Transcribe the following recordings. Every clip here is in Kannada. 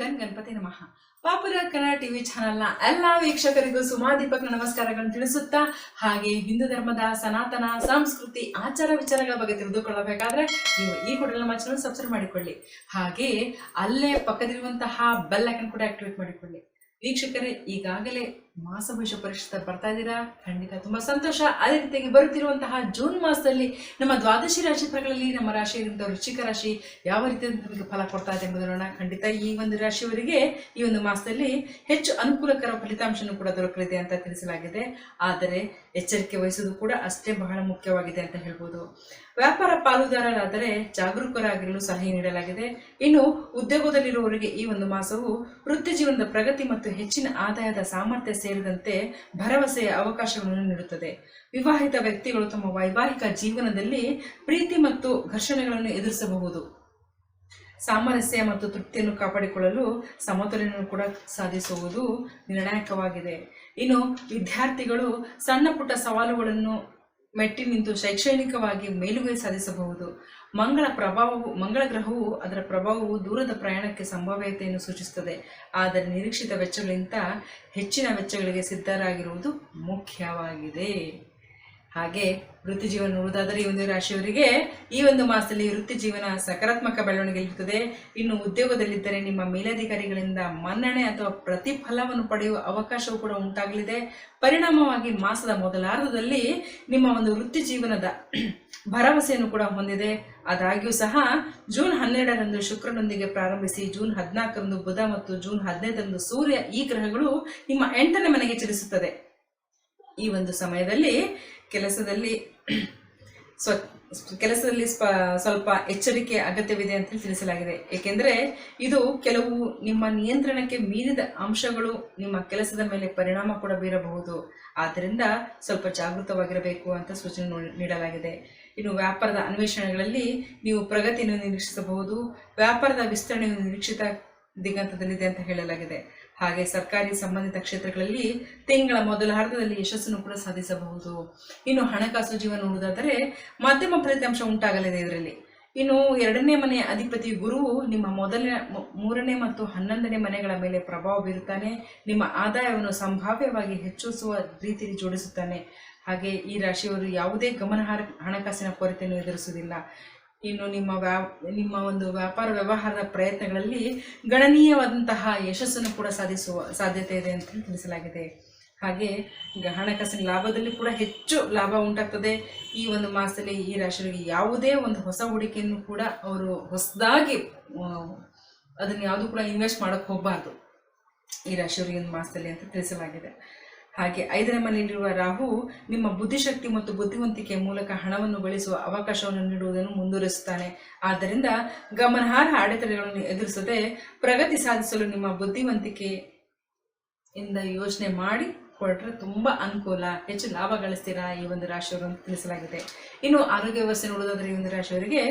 ಗನ್ ಗಣಪತಿ ನಮಃ. ಪಾಪುಲರ್ ಕನ್ನಡ ಟಿವಿ ಚಾನೆಲ್ನ ಎಲ್ಲ ವೀಕ್ಷಕರಿಗೂ ಸುಮಾ ದೀಪಕ್ನ ನಮಸ್ಕಾರಗಳನ್ನು ತಿಳಿಸುತ್ತಾ, ಹಾಗೆ ಹಿಂದೂ ಧರ್ಮದ ಸನಾತನ, ಸಂಸ್ಕೃತಿ, ಆಚಾರ ವಿಚಾರಗಳ ಬಗ್ಗೆ ತಿಳಿದುಕೊಳ್ಳಬೇಕಾದ್ರೆ ನೀವು ಈ ಕೂಡ ನಮ್ಮ ಚಾನಲ್ ಸಬ್ಸ್ಕ್ರೈಬ್ ಮಾಡಿಕೊಳ್ಳಿ. ಹಾಗೆ ಅಲ್ಲೇ ಪಕ್ಕದಿರುವಂತಹ ಬೆಲ್ ಐಕನ್ ಕೂಡ ಆಕ್ಟಿವೇಟ್ ಮಾಡಿಕೊಳ್ಳಿ. ವೀಕ್ಷಕರೇ, ಈಗಾಗಲೇ ಮಾಸ ಪರಿಷತ್ ಬರ್ತಾ ಇದ್ದೀರಾ? ಖಂಡಿತ ತುಂಬಾ ಸಂತೋಷ. ಅದೇ ರೀತಿಯಾಗಿ ಬರುತ್ತಿರುವಂತಹ ಜೂನ್ ಮಾಸದಲ್ಲಿ ನಮ್ಮ ದ್ವಾದಶಿ ರಾಶಿ ಪ್ರಗಳಲ್ಲಿ ನಮ್ಮ ರಾಶಿಯಿಂದ ವೃಶ್ಚಿಕ ರಾಶಿ ಯಾವ ರೀತಿ ನಮಗೆ ಫಲ ಕೊಡ್ತಾ ಇದೆ ಎಂಬುದನ್ನು ಖಂಡಿತ ಈ ಒಂದು ರಾಶಿಯವರಿಗೆ ಈ ಒಂದು ಮಾಸದಲ್ಲಿ ಹೆಚ್ಚು ಅನುಕೂಲಕರ ಫಲಿತಾಂಶನೂ ಕೂಡ ದೊರಕಲಿದೆ ಅಂತ ತಿಳಿಸಲಾಗಿದೆ. ಆದರೆ ಎಚ್ಚರಿಕೆ ವಹಿಸುವುದು ಕೂಡ ಅಷ್ಟೇ ಬಹಳ ಮುಖ್ಯವಾಗಿದೆ ಅಂತ ಹೇಳ್ಬೋದು. ವ್ಯಾಪಾರ ಪಾಲುದಾರರಾದರೆ ಜಾಗರೂಕರಾಗಿರಲು ಸಲಹೆ ನೀಡಲಾಗಿದೆ. ಇನ್ನು ಉದ್ಯೋಗದಲ್ಲಿರುವವರಿಗೆ ಈ ಒಂದು ಮಾಸವು ವೃತ್ತಿ ಜೀವನದ ಪ್ರಗತಿ ಮತ್ತು ಹೆಚ್ಚಿನ ಆದಾಯದ ಸಾಮರ್ಥ್ಯ ಸೇರಿದಂತೆ ಭರವಸೆಯ ಅವಕಾಶಗಳನ್ನು ನೀಡುತ್ತದೆ. ವಿವಾಹಿತ ವ್ಯಕ್ತಿಗಳು ತಮ್ಮ ವೈವಾಹಿಕ ಜೀವನದಲ್ಲಿ ಪ್ರೀತಿ ಮತ್ತು ಘರ್ಷಣೆಗಳನ್ನು ಎದುರಿಸಬಹುದು. ಸಾಮರಸ್ಯ ಮತ್ತು ತೃಪ್ತಿಯನ್ನು ಕಾಪಾಡಿಕೊಳ್ಳಲು ಸಮತೋಲನ ಕೂಡ ಸಾಧಿಸುವುದು ನಿರ್ಣಾಯಕವಾಗಿದೆ. ಇನ್ನು ವಿದ್ಯಾರ್ಥಿಗಳು ಸಣ್ಣ ಪುಟ್ಟ ಸವಾಲುಗಳನ್ನು ಮೆಟ್ಟಿ ನಿಂತು ಶೈಕ್ಷಣಿಕವಾಗಿ ಮೇಲುಗೈ ಸಾಧಿಸಬಹುದು. ಮಂಗಳ ಪ್ರಭಾವವು, ಮಂಗಳ ಗ್ರಹವು ಅದರ ಪ್ರಭಾವವು ದೂರದ ಪ್ರಯಾಣಕ್ಕೆ ಸಂಭಾವ್ಯತೆಯನ್ನು ಸೂಚಿಸುತ್ತದೆ. ಆದರೆ ನಿರೀಕ್ಷಿತ ವೆಚ್ಚಗಳಿಗಿಂತ ಹೆಚ್ಚಿನ ವೆಚ್ಚಗಳಿಗೆ ಸಿದ್ಧರಾಗಿರುವುದು ಮುಖ್ಯವಾಗಿದೆ. ಹಾಗೆ ವೃತ್ತಿ ಜೀವನ ಉಳಿದಾದರೆ ಈ ಒಂದು ರಾಶಿಯವರಿಗೆ ಈ ಒಂದು ಮಾಸದಲ್ಲಿ ವೃತ್ತಿ ಜೀವನ ಸಕಾರಾತ್ಮಕ ಬೆಳವಣಿಗೆ ಇರುತ್ತದೆ ಇನ್ನು ಉದ್ಯೋಗದಲ್ಲಿದ್ದರೆ ನಿಮ್ಮ ಮೇಲಧಿಕಾರಿಗಳಿಂದ ಮನ್ನಣೆ ಅಥವಾ ಪ್ರತಿಫಲವನ್ನು ಪಡೆಯುವ ಅವಕಾಶವೂ ಕೂಡ ಉಂಟಾಗಲಿದೆ. ಪರಿಣಾಮವಾಗಿ ಮಾಸದ ಮೊದಲಾರ್ಧದಲ್ಲಿ ನಿಮ್ಮ ಒಂದು ವೃತ್ತಿ ಜೀವನದ ಭರವಸೆಯನ್ನು ಕೂಡ ಹೊಂದಿದೆ. ಆದಾಗ್ಯೂ ಸಹ ಜೂನ್ ಹನ್ನೆರಡರಂದು ಶುಕ್ರನೊಂದಿಗೆ ಪ್ರಾರಂಭಿಸಿ ಜೂನ್ ಹದಿನಾಲ್ಕರಂದು ಬುಧ ಮತ್ತು ಜೂನ್ ಹದಿನೈದರಂದು ಸೂರ್ಯ ಈ ಗ್ರಹಗಳು ನಿಮ್ಮ ಎಂಟನೇ ಮನೆಗೆ ಚಲಿಸುತ್ತದೆ. ಈ ಒಂದು ಸಮಯದಲ್ಲಿ ಕೆಲಸದಲ್ಲಿ ಕೆಲಸದಲ್ಲಿ ಸ್ಪ, ಸ್ವಲ್ಪ ಎಚ್ಚರಿಕೆ ಅಗತ್ಯವಿದೆ ಅಂತ ತಿಳಿಸಲಾಗಿದೆ. ಏಕೆಂದರೆ ಇದು ಕೆಲವು ನಿಮ್ಮ ನಿಯಂತ್ರಣಕ್ಕೆ ಮೀರಿದ ಅಂಶಗಳು ನಿಮ್ಮ ಕೆಲಸದ ಮೇಲೆ ಪರಿಣಾಮ ಕೂಡ ಬೀರಬಹುದು. ಆದ್ದರಿಂದ ಸ್ವಲ್ಪ ಜಾಗೃತವಾಗಿರಬೇಕು ಅಂತ ಸೂಚನೆ ನೋಡಿ- ನೀಡಲಾಗಿದೆ. ಇನ್ನು ವ್ಯಾಪಾರದ ಅನ್ವೇಷಣೆಗಳಲ್ಲಿ ನೀವು ಪ್ರಗತಿಯನ್ನು ನಿರೀಕ್ಷಿಸಬಹುದು. ವ್ಯಾಪಾರದ ವಿಸ್ತರಣೆಯು ನಿರೀಕ್ಷಿತ ದಿಗಂತದಲ್ಲಿದೆ ಅಂತ ಹೇಳಲಾಗಿದೆ. ಹಾಗೆ ಸರ್ಕಾರಿ ಸಂಬಂಧಿತ ಕ್ಷೇತ್ರಗಳಲ್ಲಿ ತಿಂಗಳ ಮೊದಲ ಅರ್ಧದಲ್ಲಿ ಯಶಸ್ಸನ್ನು ಕೂಡ ಸಾಧಿಸಬಹುದು. ಇನ್ನು ಹಣಕಾಸು ಜೀವನ ನೋಡುವುದಾದರೆ ಮಧ್ಯಮ ಫಲಿತಾಂಶ ಉಂಟಾಗಲಿದೆ ಇದರಲ್ಲಿ. ಇನ್ನು ಎರಡನೇ ಮನೆಯ ಅಧಿಪತಿ ಗುರು ನಿಮ್ಮ ಮೊದಲನೇ ಮೂರನೇ ಮತ್ತು ಹನ್ನೊಂದನೇ ಮನೆಗಳ ಮೇಲೆ ಪ್ರಭಾವ ಬೀರುತ್ತಾನೆ. ನಿಮ್ಮ ಆದಾಯವನ್ನು ಸಂಭಾವ್ಯವಾಗಿ ಹೆಚ್ಚಿಸುವ ರೀತಿಯಲ್ಲಿ ಜೋಡಿಸುತ್ತಾನೆ. ಹಾಗೆ ಈ ರಾಶಿಯವರು ಯಾವುದೇ ಗಮನಾರ್ಹ ಹಣಕಾಸಿನ ಕೊರತೆಯನ್ನು ಎದುರಿಸುವುದಿಲ್ಲ. ಇನ್ನು ನಿಮ್ಮ ವ್ಯಾ, ನಿಮ್ಮ ಒಂದು ವ್ಯಾಪಾರ ವ್ಯವಹಾರದ ಪ್ರಯತ್ನಗಳಲ್ಲಿ ಗಣನೀಯವಾದಂತಹ ಯಶಸ್ಸನ್ನು ಕೂಡ ಸಾಧಿಸುವ ಸಾಧ್ಯತೆ ಇದೆ ಅಂತ ತಿಳಿಸಲಾಗಿದೆ. ಹಾಗೆ ಹಣಕಾಸಿನ ಲಾಭದಲ್ಲಿ ಕೂಡ ಹೆಚ್ಚು ಲಾಭ ಉಂಟಾಗ್ತದೆ. ಈ ಒಂದು ಮಾಸದಲ್ಲಿ ಈ ರಾಶಿಯವರಿಗೆ ಯಾವುದೇ ಒಂದು ಹೊಸ ಹೂಡಿಕೆಯನ್ನು ಕೂಡ ಅವರು ಹೊಸದಾಗಿ ಅದನ್ನು ಯಾವುದು ಕೂಡ ಇನ್ವೆಸ್ಟ್ ಮಾಡೋಕ್ಕೆ ಹೋಗಬಾರ್ದು. ಈ ರಾಶಿಯವರಿಗೆ ಒಂದು ಮಾಸದಲ್ಲಿ ಅಂತ ತಿಳಿಸಲಾಗಿದೆ. ಹಾಗೆ ಐದನೇ ಮನೆಯಲ್ಲಿರುವ ರಾಹು ನಿಮ್ಮ ಬುದ್ಧಿಶಕ್ತಿ ಮತ್ತು ಬುದ್ಧಿವಂತಿಕೆ ಮೂಲಕ ಹಣವನ್ನು ಗಳಿಸುವ ಅವಕಾಶವನ್ನು ನೀಡುವುದನ್ನು ಮುಂದುವರಿಸುತ್ತಾನೆ. ಆದ್ದರಿಂದ ಗಮನಾರ್ಹ ಅಡೆತಡೆಗಳನ್ನು ಎದುರಿಸದೆ ಪ್ರಗತಿ ಸಾಧಿಸಲು ನಿಮ್ಮ ಬುದ್ಧಿವಂತಿಕೆ ಇಂದ ಯೋಚನೆ ಮಾಡಿ. ಹೊರಟ್ರೆ ತುಂಬ ಅನುಕೂಲ, ಹೆಚ್ಚು ಲಾಭ ಗಳಿಸ್ತೀರಾ ಈ ಒಂದು ರಾಶಿಯವರು ಅಂತ ತಿಳಿಸಲಾಗಿದೆ. ಇನ್ನು ಆರೋಗ್ಯ ವ್ಯವಸ್ಥೆ ನೋಡೋದಾದ್ರೆ ಈ ಒಂದು ರಾಶಿಯವರಿಗೆ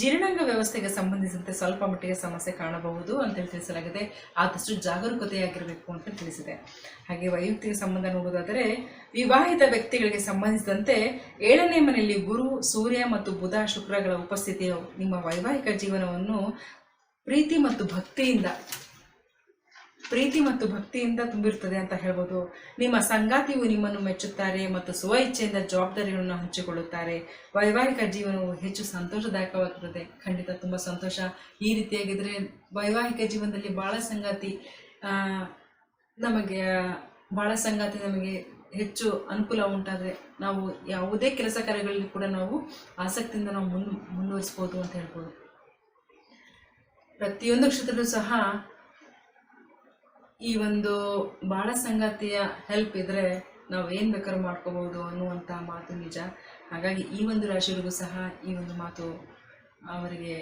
ಜೀರ್ಣಾಂಗ ವ್ಯವಸ್ಥೆಗೆ ಸಂಬಂಧಿಸಿದಂತೆ ಸ್ವಲ್ಪ ಮಟ್ಟಿಗೆ ಸಮಸ್ಯೆ ಕಾಣಬಹುದು ಅಂತೇಳಿ ತಿಳಿಸಲಾಗಿದೆ. ಆದಷ್ಟು ಜಾಗರೂಕತೆಯಾಗಿರಬೇಕು ಅಂತ ತಿಳಿಸಿದೆ. ಹಾಗೆ ವೈಯಕ್ತಿಕ ಸಂಬಂಧ ನೋಡೋದಾದರೆ ವಿವಾಹಿತ ವ್ಯಕ್ತಿಗಳಿಗೆ ಸಂಬಂಧಿಸಿದಂತೆ ಏಳನೇ ಮನೆಯಲ್ಲಿ ಗುರು, ಸೂರ್ಯ ಮತ್ತು ಬುಧ ಶುಕ್ರಗಳ ಉಪಸ್ಥಿತಿಯು ನಿಮ್ಮ ವೈವಾಹಿಕ ಜೀವನವನ್ನು ಪ್ರೀತಿ ಮತ್ತು ಭಕ್ತಿಯಿಂದ ಪ್ರೀತಿ ಮತ್ತು ಭಕ್ತಿಯಿಂದ ತುಂಬಿರುತ್ತದೆ ಅಂತ ಹೇಳ್ಬೋದು. ನಿಮ್ಮ ಸಂಗಾತಿಯು ನಿಮ್ಮನ್ನು ಮೆಚ್ಚುತ್ತಾರೆ ಮತ್ತು ಸ್ವ ಇಚ್ಛೆಯಿಂದ ಜವಾಬ್ದಾರಿಗಳನ್ನು ಹಂಚಿಕೊಳ್ಳುತ್ತಾರೆ. ವೈವಾಹಿಕ ಜೀವನವು ಹೆಚ್ಚು ಸಂತೋಷದಾಯಕವಾಗಿರುತ್ತದೆ ಖಂಡಿತ ತುಂಬ ಸಂತೋಷ. ಈ ರೀತಿಯಾಗಿದ್ದರೆ ವೈವಾಹಿಕ ಜೀವನದಲ್ಲಿ ಭಾಳ ಸಂಗಾತಿ ನಮಗೆ ಭಾಳ ಸಂಗಾತಿ ನಮಗೆ ಹೆಚ್ಚು ಅನುಕೂಲ ಉಂಟಾದರೆ ನಾವು ಯಾವುದೇ ಕೆಲಸ ಕಾರ್ಯಗಳಲ್ಲಿ ಕೂಡ ನಾವು ಆಸಕ್ತಿಯಿಂದ ನಾವು ಮುನ್, ಮುಂದುವರಿಸ್ಬೋದು ಅಂತ ಹೇಳ್ಬೋದು. ಪ್ರತಿಯೊಂದು ಕ್ಷೇತ್ರದಲ್ಲೂ ಸಹ ಈ ಒಂದು ಬಾಳ ಸಂಗಾತಿಯ ಹೆಲ್ಪ್ ಇದ್ರೆ ನಾವು ಏನು ಬೇಕಾದ್ರೂ ಮಾಡ್ಕೋಬಹುದು ಅನ್ನುವಂಥ ಮಾತು ನಿಜ. ಹಾಗಾಗಿ ಈ ಒಂದು ರಾಶಿಗಳಿಗೂ ಸಹ ಈ ಒಂದು ಮಾತು ಅವರಿಗೆ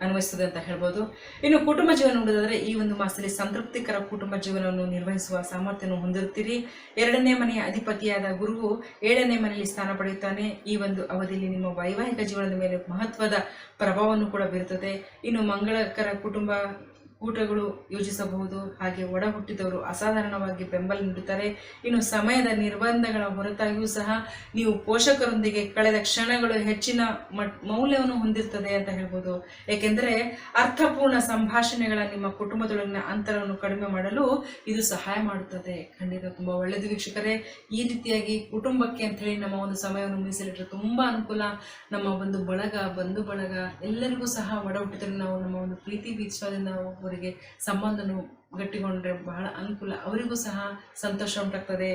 ಅನ್ವಯಿಸ್ತದೆ ಅಂತ ಹೇಳ್ಬೋದು. ಇನ್ನು ಕುಟುಂಬ ಜೀವನ ನೋಡೋದಾದ್ರೆ ಈ ಒಂದು ಮಾಸದಲ್ಲಿ ಸಂತೃಪ್ತಿಕರ ಕುಟುಂಬ ಜೀವನವನ್ನು ನಿರ್ವಹಿಸುವ ಸಾಮರ್ಥ್ಯವನ್ನು ಹೊಂದಿರುತ್ತೀರಿ. ಎರಡನೇ ಮನೆಯ ಅಧಿಪತಿಯಾದ ಗುರುವು ಏಳನೇ ಮನೆಯಲ್ಲಿ ಸ್ಥಾನ ಪಡೆಯುತ್ತಾನೆ. ಈ ಒಂದು ಅವಧಿಯಲ್ಲಿ ನಿಮ್ಮ ವೈವಾಹಿಕ ಜೀವನದ ಮೇಲೆ ಮಹತ್ವದ ಪ್ರಭಾವವನ್ನು ಕೂಡ ಬೀರುತ್ತದೆ. ಇನ್ನು ಮಂಗಳಕರ ಕುಟುಂಬ ಊಟಗಳು ಯೋಜಿಸಬಹುದು. ಹಾಗೆ ಒಡ ಹುಟ್ಟಿದವರು ಅಸಾಧಾರಣವಾಗಿ ಬೆಂಬಲ ನೀಡುತ್ತಾರೆ. ಇನ್ನು ಸಮಯದ ನಿರ್ಬಂಧಗಳ ಹೊರತಾಗಿಯೂ ಸಹ ನೀವು ಪೋಷಕರೊಂದಿಗೆ ಕಳೆದ ಕ್ಷಣಗಳು ಹೆಚ್ಚಿನ ಮೌಲ್ಯವನ್ನು ಹೊಂದಿರ್ತದೆ ಅಂತ ಹೇಳ್ಬೋದು. ಏಕೆಂದರೆ ಅರ್ಥಪೂರ್ಣ ಸಂಭಾಷಣೆಗಳ ನಿಮ್ಮ ಕುಟುಂಬದೊಳಗಿನ ಅಂತರವನ್ನು ಕಡಿಮೆ ಮಾಡಲು ಇದು ಸಹಾಯ ಮಾಡುತ್ತದೆ. ಖಂಡಿತ ತುಂಬ ಒಳ್ಳೆಯದು ವೀಕ್ಷಕರೇ. ಈ ರೀತಿಯಾಗಿ ಕುಟುಂಬಕ್ಕೆ ಅಂತ ಹೇಳಿ ನಮ್ಮ ಒಂದು ಸಮಯವನ್ನು ಮೀಸಲಿಟ್ಟರೆ ತುಂಬ ಅನುಕೂಲ. ನಮ್ಮ ಒಂದು ಬಳಗ, ಬಂಧು ಬಳಗ ಎಲ್ಲರಿಗೂ ಸಹ ಒಡ ಹುಟ್ಟಿದರೆ ನಾವು ನಮ್ಮ ಒಂದು ಪ್ರೀತಿ ವಿಶ್ವಾಸದಿಂದ ಅವರಿಗೆ ಸಂಬಂಧನು ಗಟ್ಟಿಗೊಂಡ್ರೆ ಬಹಳ ಅನುಕೂಲ. ಅವರಿಗೂ ಸಹ ಸಂತೋಷ ಉಂಟಾಗ್ತದೆ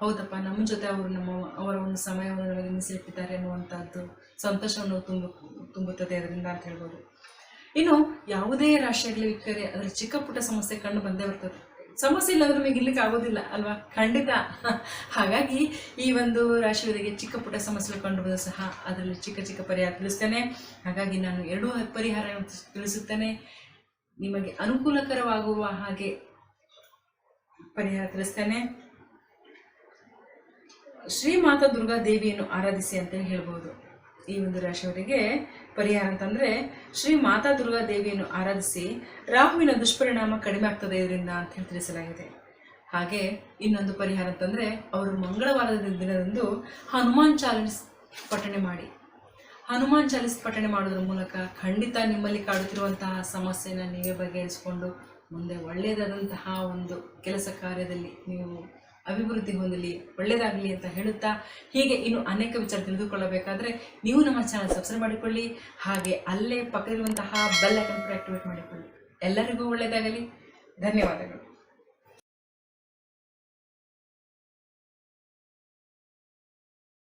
ಹೌದಪ್ಪ, ನಮ್ಮ ಜೊತೆ ಅವರು ನಮ್ಮ, ಅವರ ಒಂದು ಸಮಯವನ್ನು ನಮಗೆ ಮೀಸಲಿಟ್ಟಿದ್ದಾರೆ ಅನ್ನುವಂಥದ್ದು ಸಂತೋಷವನ್ನು ತುಂಬ, ತುಂಬುತ್ತದೆ ಅದರಿಂದ ಅಂತ ಹೇಳ್ಬೋದು. ಇನ್ನು ಯಾವುದೇ ರಾಶಿಯಾಗಲಿ ಇಕ್ಕರೆ ಅದರ ಚಿಕ್ಕ ಪುಟ್ಟ ಸಮಸ್ಯೆ ಕಂಡು ಬಂದೇ ಬರ್ತದೆ. ಸಮಸ್ಯೆ ಇಲ್ಲಾಂದ್ರೆ ನಮಗೆ ಇರ್ಲಿಕ್ಕೆ ಆಗೋದಿಲ್ಲ, ಅಲ್ವಾ? ಖಂಡಿತ. ಹಾಗಾಗಿ ಈ ಒಂದು ರಾಶಿಯವರಿಗೆ ಚಿಕ್ಕ ಪುಟ್ಟ ಸಮಸ್ಯೆಗಳು ಕಂಡು ಸಹ ಅದರಲ್ಲಿ ಚಿಕ್ಕ ಚಿಕ್ಕ ಪರಿಹಾರ ತಿಳಿಸ್ತೇನೆ. ಹಾಗಾಗಿ ನಾನು ಎರಡೂ ಪರಿಹಾರ ತಿಳಿಸುತ್ತೇನೆ. ನಿಮಗೆ ಅನುಕೂಲಕರವಾಗುವ ಹಾಗೆ ಪರಿಹಾರ ತಿಳಿಸ್ತೇನೆ. ಶ್ರೀ ಮಾತಾ ದುರ್ಗಾ ದೇವಿಯನ್ನು ಆರಾಧಿಸಿ ಅಂತ ಹೇಳ್ಬೋದು. ಈ ಒಂದು ರಾಶಿಯವರಿಗೆ ಪರಿಹಾರ ಅಂತಂದ್ರೆ ಶ್ರೀ ಮಾತಾ ದುರ್ಗಾ ದೇವಿಯನ್ನು ಆರಾಧಿಸಿ ರಾಹುವಿನ ದುಷ್ಪರಿಣಾಮ ಕಡಿಮೆ ಆಗ್ತದೆ ಇದರಿಂದ ಅಂತ ಹೇಳಿ ತಿಳಿಸಲಾಗಿದೆ. ಹಾಗೆ ಇನ್ನೊಂದು ಪರಿಹಾರ ಅಂತಂದ್ರೆ ಅವರು ಮಂಗಳವಾರದ ದಿನದಂದು ಹನುಮಾನ್ ಚಾಲಿಸ್ ಪಠಣೆ ಮಾಡಿ. ಹನುಮಾನ್ ಚಾಲಿಸ್ ಪಠಣೆ ಮಾಡೋದ್ರ ಮೂಲಕ ಖಂಡಿತ ನಿಮ್ಮಲ್ಲಿ ಕಾಡುತ್ತಿರುವಂತಹ ಸಮಸ್ಯೆನ ನೀವೇ ಬಗೆಹರಿಸಿಕೊಂಡು ಮುಂದೆ ಒಳ್ಳೆಯದಾದಂತಹ ಒಂದು ಕೆಲಸ ಕಾರ್ಯದಲ್ಲಿ ನೀವು ಅಭಿವೃದ್ಧಿ ಹೊಂದಲಿ, ಒಳ್ಳೆಯದಾಗಲಿ ಅಂತ ಹೇಳುತ್ತಾ ಹೀಗೆ ಇನ್ನು ಅನೇಕ ವಿಚಾರ ತಿಳಿದುಕೊಳ್ಳಬೇಕಾದ್ರೆ ನೀವು ನಮ್ಮ ಚಾನಲ್ ಸಬ್ಸ್ಕ್ರೈಬ್ ಮಾಡಿಕೊಳ್ಳಿ, ಹಾಗೆ ಅಲ್ಲೇ ಪಕ್ಕದಲ್ಲಿರುವಂತಹ ಬೆಲ್ ಐಕನ್ ಕೂಡ ಆಕ್ಟಿವೇಟ್ ಮಾಡಿಕೊಳ್ಳಿ. ಎಲ್ಲರಿಗೂ ಒಳ್ಳೆಯದಾಗಲಿ. ಧನ್ಯವಾದಗಳು.